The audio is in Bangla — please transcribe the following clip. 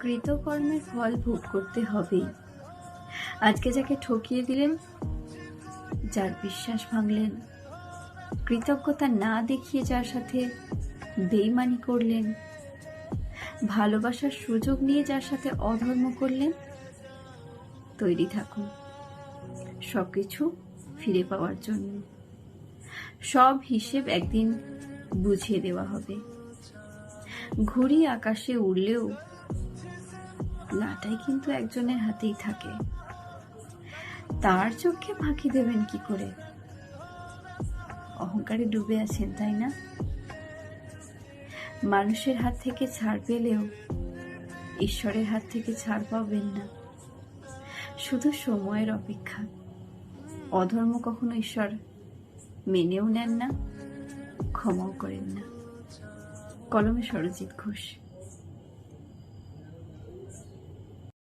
কৃতকর্মের ফল ভোগ করতে হবেই আজকে যাকে ঠকিয়ে দিলেন, যার বিশ্বাস ভাঙলেন, কৃতজ্ঞতা না দেখিয়ে যার সাথে বেইমানি করলেন, ভালোবাসার সুযোগ নিয়ে যার সাথে অধর্ম করলেন, তৈরি থাকুন। সবকিছু ফিরে পাওয়ার জন্য। সব হিসেব একদিন বুঝিয়ে দেওয়া হবে। ঘুড়ি আকাশে উড়লেও লাটাই কিন্তু একজনের হাতেই থাকে। তার চোখে ফাঁকি দেবেন কি করে? অহংকারে ডুবে আছেন, তাই না? মানুষের হাত থেকে ছাড় পেলেও ঈশ্বরের হাত থেকে ছাড় পাবেন না। শুধু সময়ের অপেক্ষা। অধর্ম কখনো ঈশ্বর মেনেও নেন না, ক্ষমাও করেন না। কলমে সরজিৎ ঘোষ।